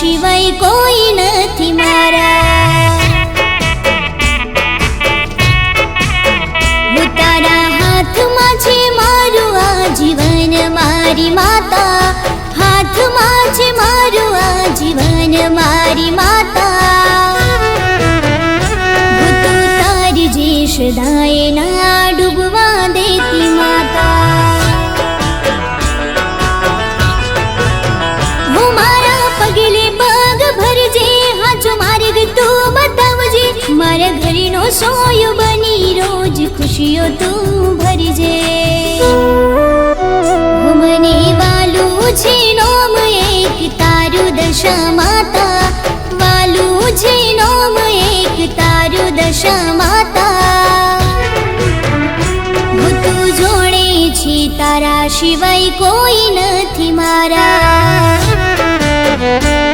शिवाय ખુશીઓ તું ભરજે મને વાલું છે નોમ એક તારું દશા માતા વાલું છે નોમ એક તારું દશા માતા તું જોડે છે તારા સિવાય કોઈ નથી મારા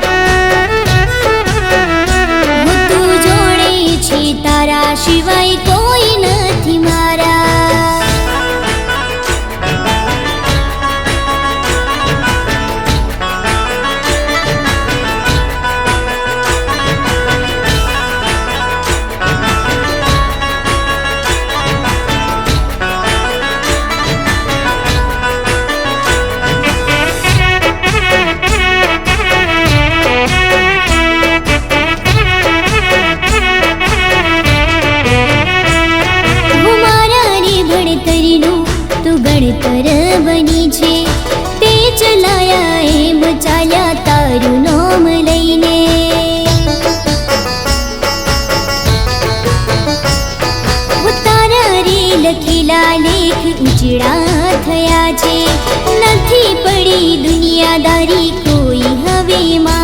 आजे नथी पड़ी दुनिया दारी कोई हवे मा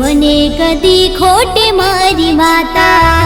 मने कदी खोटे माता